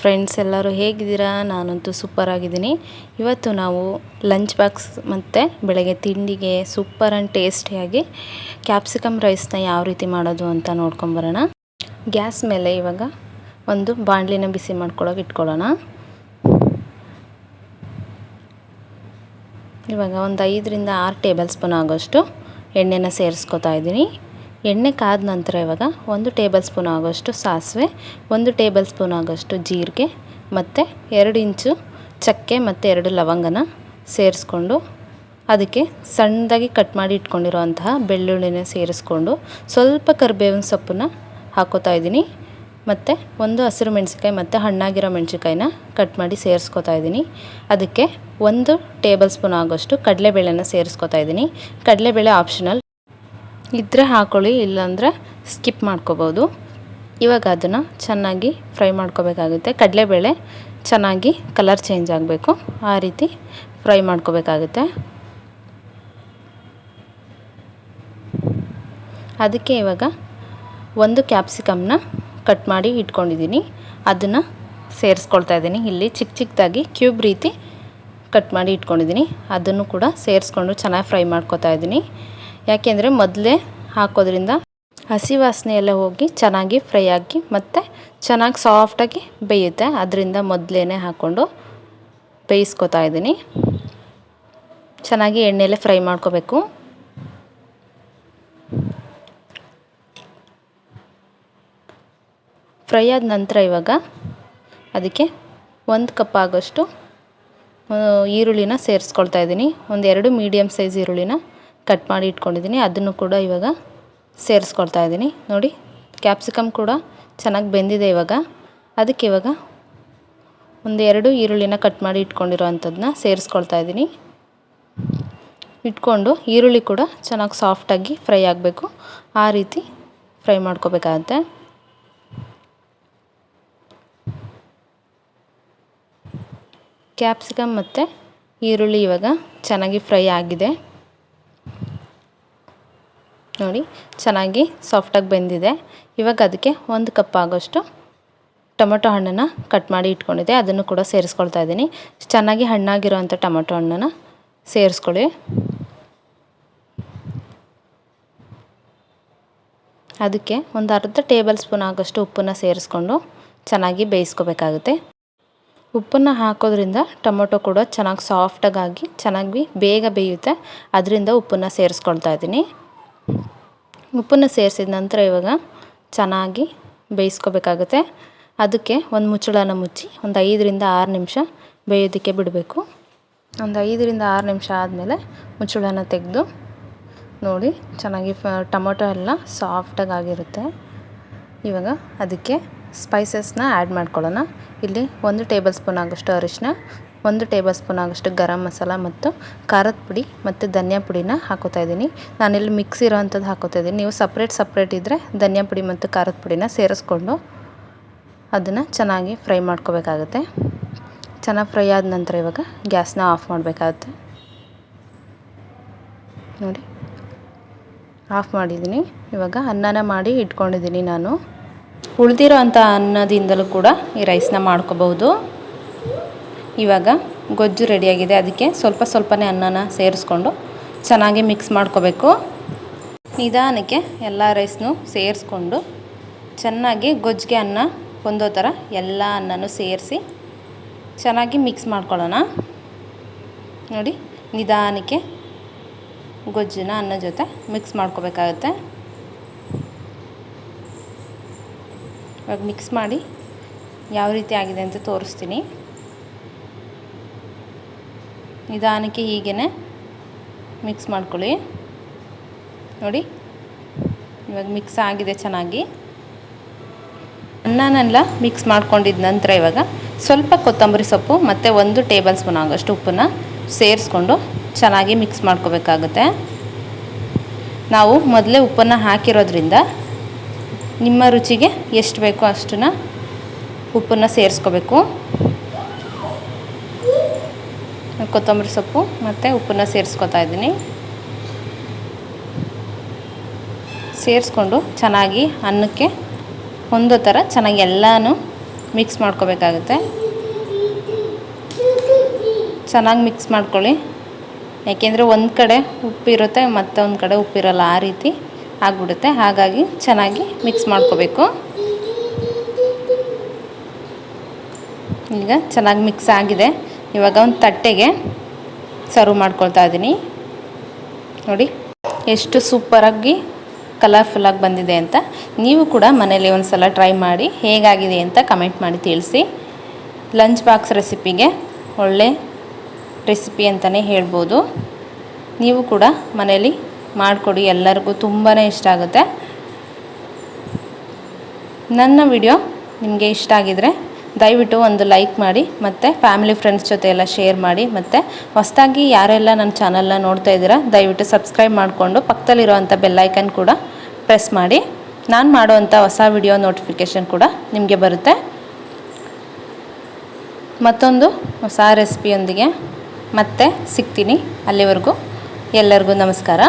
Friends ಎಲ್ಲರೂ ಹೇಗಿದ್ದೀರಾ? ನಾನಂತೂ ಸೂಪರ್ ಆಗಿದ್ದೀನಿ. ಇವತ್ತು ನಾವು ಲಂಚ್ ಬಾಕ್ಸ್ ಮತ್ತು ಬೆಳಗ್ಗೆ ತಿಂಡಿಗೆ ಸೂಪರ್ ಆ್ಯಂಡ್ ಟೇಸ್ಟಿಯಾಗಿ ಕ್ಯಾಪ್ಸಿಕಮ್ ರೈಸ್ನ ಯಾವ ರೀತಿ ಮಾಡೋದು ಅಂತ ನೋಡ್ಕೊಂಬರೋಣ ಗ್ಯಾಸ್ ಮೇಲೆ ಇವಾಗ ಒಂದು ಬಾಣಲಿನ ಬಿಸಿ ಮಾಡ್ಕೊಳ್ಳೋಕೆ ಇಟ್ಕೊಳ್ಳೋಣ. ಇವಾಗ ಒಂದು ಐದರಿಂದ ಆರು ಟೇಬಲ್ ಸ್ಪೂನ್ ಆಗೋಷ್ಟು ಎಣ್ಣೆನ ಸೇರಿಸ್ಕೊತಾ ಇದ್ದೀನಿ. ಎಣ್ಣೆ ಕಾದ ನಂತರ ಇವಾಗ ಒಂದು ಟೇಬಲ್ ಸ್ಪೂನ್ ಆಗೋಷ್ಟು ಸಾಸಿವೆ, ಒಂದು ಟೇಬಲ್ ಸ್ಪೂನ್ ಆಗೋಷ್ಟು ಜೀರಿಗೆ ಮತ್ತು ಎರಡು ಇಂಚು ಚಕ್ಕೆ ಮತ್ತು ಎರಡು ಲವಂಗನ ಸೇರಿಸ್ಕೊಂಡು ಅದಕ್ಕೆ ಸಣ್ಣದಾಗಿ ಕಟ್ ಮಾಡಿ ಇಟ್ಕೊಂಡಿರುವಂತಹ ಬೆಳ್ಳುಳ್ಳಿನ ಸೇರಿಸ್ಕೊಂಡು ಸ್ವಲ್ಪ ಕರಿಬೇವಿನ ಸೊಪ್ಪನ್ನ ಹಾಕೋತಾ ಇದ್ದೀನಿ. ಮತ್ತು ಒಂದು ಹಸಿರು ಮೆಣಸಿನ್ಕಾಯಿ ಮತ್ತು ಹಣ್ಣಾಗಿರೋ ಮೆಣಸಿನ್ಕಾಯಿನ ಕಟ್ ಮಾಡಿ ಸೇರಿಸ್ಕೊತಾ ಇದ್ದೀನಿ. ಅದಕ್ಕೆ ಒಂದು ಟೇಬಲ್ ಸ್ಪೂನ್ ಆಗೋಷ್ಟು ಕಡಲೆಬೇಳೆನ ಸೇರಿಸ್ಕೊತಾ ಇದ್ದೀನಿ. ಕಡಲೆಬೇಳೆ ಆಪ್ಷನಲ್ ಇದ್ದರೆ ಹಾಕೊಳ್ಳಿ, ಇಲ್ಲಾಂದರೆ ಸ್ಕಿಪ್ ಮಾಡ್ಕೋಬೋದು. ಇವಾಗ ಅದನ್ನು ಚೆನ್ನಾಗಿ ಫ್ರೈ ಮಾಡ್ಕೋಬೇಕಾಗುತ್ತೆ. ಕಡಲೆಬೇಳೆ ಚೆನ್ನಾಗಿ ಕಲರ್ ಚೇಂಜ್ ಆಗಬೇಕು. ಆ ರೀತಿ ಫ್ರೈ ಮಾಡ್ಕೋಬೇಕಾಗುತ್ತೆ. ಅದಕ್ಕೆ ಇವಾಗ ಒಂದು ಕ್ಯಾಪ್ಸಿಕಮ್ನ ಕಟ್ ಮಾಡಿ ಇಟ್ಕೊಂಡಿದ್ದೀನಿ. ಅದನ್ನು ಸೇರಿಸ್ಕೊಳ್ತಾ ಇದ್ದೀನಿ. ಇಲ್ಲಿ ಚಿಕ್ಕ ಚಿಕ್ಕದಾಗಿ ಕ್ಯೂಬ್ ರೀತಿ ಕಟ್ ಮಾಡಿ ಇಟ್ಕೊಂಡಿದ್ದೀನಿ. ಅದನ್ನು ಕೂಡ ಸೇರಿಸ್ಕೊಂಡು ಚೆನ್ನಾಗಿ ಫ್ರೈ ಮಾಡ್ಕೋತಾ ಇದ್ದೀನಿ. ಯಾಕೆಂದರೆ ಮೊದಲೇ ಹಾಕೋದ್ರಿಂದ ಹಸಿ ವಾಸನೆ ಎಲ್ಲ ಹೋಗಿ ಚೆನ್ನಾಗಿ ಫ್ರೈ ಆಗಿ ಮತ್ತು ಚೆನ್ನಾಗಿ ಸಾಫ್ಟಾಗಿ ಬೇಯುತ್ತೆ. ಅದರಿಂದ ಮೊದಲೇ ಹಾಕ್ಕೊಂಡು ಬೇಯಿಸ್ಕೊತಾ ಇದ್ದೀನಿ. ಚೆನ್ನಾಗಿ ಎಣ್ಣೆಯಲ್ಲೇ ಫ್ರೈ ಮಾಡ್ಕೋಬೇಕು. ಫ್ರೈ ಆದ ನಂತರ ಇವಾಗ ಅದಕ್ಕೆ ಒಂದು ಕಪ್ ಆಗೋಷ್ಟು ಈರುಳ್ಳಿನ ಸೇರಿಸ್ಕೊಳ್ತಾ ಇದ್ದೀನಿ. ಒಂದೆರಡು ಮೀಡಿಯಮ್ ಸೈಜ್ ಈರುಳ್ಳಿನ. ಕಟ್ ಮಾಡಿ ಇಟ್ಕೊಂಡಿದ್ದೀನಿ. ಅದನ್ನು ಕೂಡ ಇವಾಗ ಸೇರಿಸ್ಕೊಳ್ತಾ ಇದ್ದೀನಿ. ನೋಡಿ ಕ್ಯಾಪ್ಸಿಕಮ್ ಕೂಡ ಚೆನ್ನಾಗಿ ಬೆಂದಿದೆ ಇವಾಗ. ಅದಕ್ಕೆ ಇವಾಗ ಒಂದೆರಡು ಈರುಳ್ಳಿನ ಕಟ್ ಮಾಡಿ ಇಟ್ಕೊಂಡಿರೋ ಅಂಥದ್ದನ್ನ ಸೇರಿಸ್ಕೊಳ್ತಾ ಇದ್ದೀನಿ. ಇಟ್ಕೊಂಡು ಈರುಳ್ಳಿ ಕೂಡ ಚೆನ್ನಾಗಿ ಸಾಫ್ಟಾಗಿ ಫ್ರೈ ಆಗಬೇಕು. ಆ ರೀತಿ ಫ್ರೈ ಮಾಡ್ಕೋಬೇಕಾಗತ್ತೆ. ಕ್ಯಾಪ್ಸಿಕಮ್ ಮತ್ತು ಈರುಳ್ಳಿ ಇವಾಗ ಚೆನ್ನಾಗಿ ಫ್ರೈ ಆಗಿದೆ. ನೋಡಿ, ಚೆನ್ನಾಗಿ ಸಾಫ್ಟಾಗಿ ಬೆಂದಿದೆ. ಇವಾಗ ಅದಕ್ಕೆ ಒಂದು ಕಪ್ ಆಗೋಷ್ಟು ಟೊಮೊಟೊ ಹಣ್ಣನ್ನು ಕಟ್ ಮಾಡಿ ಇಟ್ಕೊಂಡಿದ್ದೆ. ಅದನ್ನು ಕೂಡ ಸೇರಿಸ್ಕೊಳ್ತಾ ಇದ್ದೀನಿ. ಚೆನ್ನಾಗಿ ಹಣ್ಣಾಗಿರೋವಂಥ ಟೊಮೊಟೊ ಹಣ್ಣನ್ನು ಸೇರಿಸ್ಕೊಳ್ಳಿ. ಅದಕ್ಕೆ ಒಂದು ಅರ್ಧ ಟೇಬಲ್ ಸ್ಪೂನ್ ಆಗೋಷ್ಟು ಉಪ್ಪನ್ನು ಸೇರಿಸ್ಕೊಂಡು ಚೆನ್ನಾಗಿ ಬೇಯಿಸ್ಕೋಬೇಕಾಗುತ್ತೆ. ಉಪ್ಪನ್ನು ಹಾಕೋದ್ರಿಂದ ಟೊಮೊಟೊ ಕೂಡ ಚೆನ್ನಾಗಿ ಸಾಫ್ಟಾಗಿ, ಚೆನ್ನಾಗಿ ಬೇಗ ಬೇಯುತ್ತೆ. ಅದರಿಂದ ಉಪ್ಪನ್ನು ಸೇರಿಸ್ಕೊಳ್ತಾ ಇದ್ದೀನಿ. ಉಪ್ಪನ್ನು ಸೇರಿಸಿದ ನಂತರ ಇವಾಗ ಚೆನ್ನಾಗಿ ಬೇಯಿಸ್ಕೋಬೇಕಾಗುತ್ತೆ. ಅದಕ್ಕೆ ಒಂದು ಮುಚ್ಚಳನ ಮುಚ್ಚಿ ಒಂದು ಐದರಿಂದ ಆರು ನಿಮಿಷ ಬೇಯೋದಕ್ಕೆ ಬಿಡಬೇಕು. ಒಂದು ಐದರಿಂದ ಆರು ನಿಮಿಷ ಆದಮೇಲೆ ಮುಚ್ಚಳನ ತೆಗೆದು ನೋಡಿ ಚೆನ್ನಾಗಿ ಫ, ಟೊಮೊಟೊ ಎಲ್ಲ ಸಾಫ್ಟಾಗಿ ಆಗಿರುತ್ತೆ. ಇವಾಗ ಅದಕ್ಕೆ ಸ್ಪೈಸಸ್ನ ಆ್ಯಡ್ ಮಾಡ್ಕೊಳ್ಳೋಣ. ಇಲ್ಲಿ ಒಂದು ಟೇಬಲ್ ಸ್ಪೂನ್ ಆಗೋಷ್ಟು ಅರಿಶಿನ ಒಂದು ಟೇಬಲ್ ಸ್ಪೂನ್ ಆಗೋಷ್ಟು ಗರಂ ಮಸಾಲ ಮತ್ತು ಖಾರದ ಪುಡಿ ಮತ್ತು ಧನಿಯಾ ಪುಡಿನ ಹಾಕೋತಾ ಇದ್ದೀನಿ. ನಾನಿಲ್ಲಿ ಮಿಕ್ಸ್ ಇರೋವಂಥದ್ದು ಹಾಕೋತಾ ಇದ್ದೀನಿ. ನೀವು ಸಪ್ರೇಟ್ ಸಪ್ರೇಟ್ ಇದ್ದರೆ ಧನಿಯಾ ಪುಡಿ ಮತ್ತು ಖಾರದ ಪುಡಿನ ಸೇರಿಸ್ಕೊಂಡು ಅದನ್ನು ಚೆನ್ನಾಗಿ ಫ್ರೈ ಮಾಡ್ಕೋಬೇಕಾಗುತ್ತೆ. ಚೆನ್ನಾಗಿ ಫ್ರೈ ಆದ ನಂತರ ಇವಾಗ ಗ್ಯಾಸ್ನ ಆಫ್ ಮಾಡಬೇಕಾಗುತ್ತೆ. ನೋಡಿ, ಆಫ್ ಮಾಡಿದ್ದೀನಿ. ಇವಾಗ ಅನ್ನನ ಮಾಡಿ ಇಟ್ಕೊಂಡಿದ್ದೀನಿ ನಾನು. ಉಳಿದಿರೋ ಅಂಥ ಅನ್ನದಿಂದಲೂ ಕೂಡ ಈ ರೈಸ್ನ ಮಾಡ್ಕೋಬಹುದು. ಇವಾಗ ಗೊಜ್ಜು ರೆಡಿಯಾಗಿದೆ. ಅದಕ್ಕೆ ಸ್ವಲ್ಪ ಸ್ವಲ್ಪನೇ ಅನ್ನನ ಸೇರಿಸ್ಕೊಂಡು ಚೆನ್ನಾಗಿ ಮಿಕ್ಸ್ ಮಾಡ್ಕೋಬೇಕು. ನಿಧಾನಕ್ಕೆ ಎಲ್ಲ ರೈಸ್ನೂ ಸೇರಿಸ್ಕೊಂಡು ಚೆನ್ನಾಗಿ ಗೊಜ್ಜಿಗೆ ಅನ್ನ ಹೊಂದೋ ಥರ ಎಲ್ಲ ಅನ್ನನೂ ಸೇರಿಸಿ ಚೆನ್ನಾಗಿ ಮಿಕ್ಸ್ ಮಾಡ್ಕೊಳ್ಳೋಣ. ನೋಡಿ, ನಿಧಾನಕ್ಕೆ ಗೊಜ್ಜನ್ನ ಅನ್ನ ಜೊತೆ ಮಿಕ್ಸ್ ಮಾಡ್ಕೋಬೇಕಾಗತ್ತೆ. ಇವಾಗ ಮಿಕ್ಸ್ ಮಾಡಿ ಯಾವ ರೀತಿ ಆಗಿದೆ ಅಂತ ತೋರಿಸ್ತೀನಿ. ನಿಧಾನಕ್ಕೆ ಹೀಗೇ ಮಿಕ್ಸ್ ಮಾಡ್ಕೊಳ್ಳಿ. ನೋಡಿ, ಇವಾಗ ಮಿಕ್ಸ್ ಆಗಿದೆ ಚೆನ್ನಾಗಿ. ಅನ್ನನೆಲ್ಲ ಮಿಕ್ಸ್ ಮಾಡ್ಕೊಂಡಿದ್ದ ನಂತರ ಇವಾಗ ಸ್ವಲ್ಪ ಕೊತ್ತಂಬರಿ ಸೊಪ್ಪು ಮತ್ತು ಒಂದು ಟೇಬಲ್ ಸ್ಪೂನ್ ಆಗೋಷ್ಟು ಉಪ್ಪನ್ನು ಸೇರಿಸ್ಕೊಂಡು ಚೆನ್ನಾಗಿ ಮಿಕ್ಸ್ ಮಾಡ್ಕೋಬೇಕಾಗುತ್ತೆ. ನಾವು ಮೊದಲೇ ಉಪ್ಪನ್ನು ಹಾಕಿರೋದ್ರಿಂದ ನಿಮ್ಮ ರುಚಿಗೆ ಎಷ್ಟು ಬೇಕೋ ಅಷ್ಟನ್ನು ಉಪ್ಪನ್ನು ಸೇರಿಸ್ಕೋಬೇಕು. ಕೊತ್ತಂಬರಿ ಸೊಪ್ಪು ಮತ್ತು ಉಪ್ಪನ್ನು ಸೇರಿಸ್ಕೊತಾ ಇದ್ದೀನಿ. ಸೇರಿಸ್ಕೊಂಡು ಚೆನ್ನಾಗಿ ಅನ್ನಕ್ಕೆ ಹೊಂದೋ ಥರ ಚೆನ್ನಾಗಿ ಎಲ್ಲನೂ ಮಿಕ್ಸ್ ಮಾಡ್ಕೋಬೇಕಾಗುತ್ತೆ. ಚೆನ್ನಾಗಿ ಮಿಕ್ಸ್ ಮಾಡ್ಕೊಳ್ಳಿ. ಯಾಕೆಂದರೆ ಒಂದು ಕಡೆ ಉಪ್ಪಿರುತ್ತೆ ಒಂದು ಕಡೆ ಉಪ್ಪಿರಲ್ಲ ಆ ರೀತಿ ಆಗಿಬಿಡುತ್ತೆ. ಹಾಗಾಗಿ ಚೆನ್ನಾಗಿ ಮಿಕ್ಸ್ ಮಾಡ್ಕೋಬೇಕು. ಈಗ ಚೆನ್ನಾಗಿ ಮಿಕ್ಸ್ ಆಗಿದೆ. ಇವಾಗ ಒಂದು ತಟ್ಟೆಗೆ ಸರ್ವ್ ಮಾಡ್ಕೊಳ್ತಾ ಇದ್ದೀನಿ. ನೋಡಿ, ಎಷ್ಟು ಸೂಪರಾಗಿ ಕಲರ್ಫುಲ್ಲಾಗಿ ಬಂದಿದೆ ಅಂತ. ನೀವು ಕೂಡ ಮನೇಲಿ ಒಂದು ಸಲ ಟ್ರೈ ಮಾಡಿ ಹೇಗಾಗಿದೆ ಅಂತ ಕಮೆಂಟ್ ಮಾಡಿ ತಿಳಿಸಿ. ಲಂಚ್ ಬಾಕ್ಸ್ ರೆಸಿಪಿಗೆ ಒಳ್ಳೆ ರೆಸಿಪಿ ಅಂತಲೇ ಹೇಳ್ಬೋದು. ನೀವು ಕೂಡ ಮನೇಲಿ ಮಾಡಿಕೊಡಿ, ಎಲ್ಲರಿಗೂ ತುಂಬಾ ಇಷ್ಟ ಆಗುತ್ತೆ. ನನ್ನ ವಿಡಿಯೋ ನಿಮಗೆ ಇಷ್ಟ ಆಗಿದರೆ ದಯವಿಟ್ಟು ಒಂದು ಲೈಕ್ ಮಾಡಿ ಮತ್ತು ಫ್ಯಾಮಿಲಿ ಫ್ರೆಂಡ್ಸ್ ಜೊತೆ ಎಲ್ಲ ಶೇರ್ ಮಾಡಿ ಮತ್ತು ಹೊಸದಾಗಿ ಯಾರೆಲ್ಲ ನನ್ನ ಚಾನಲ್ನ ನೋಡ್ತಾ ಇದ್ದೀರಾ, ದಯವಿಟ್ಟು ಸಬ್ಸ್ಕ್ರೈಬ್ ಮಾಡಿಕೊಂಡು ಪಕ್ಕದಲ್ಲಿರುವಂಥ ಬೆಲ್ಲೈಕನ್ ಕೂಡ ಪ್ರೆಸ್ ಮಾಡಿ. ನಾನು ಮಾಡುವಂಥ ಹೊಸ ವಿಡಿಯೋ ನೋಟಿಫಿಕೇಷನ್ ಕೂಡ ನಿಮಗೆ ಬರುತ್ತೆ. ಮತ್ತೊಂದು ಹೊಸ ರೆಸಿಪಿಯೊಂದಿಗೆ ಮತ್ತೆ ಸಿಗ್ತೀನಿ. ಅಲ್ಲಿವರೆಗೂ ಎಲ್ಲರಿಗೂ ನಮಸ್ಕಾರ.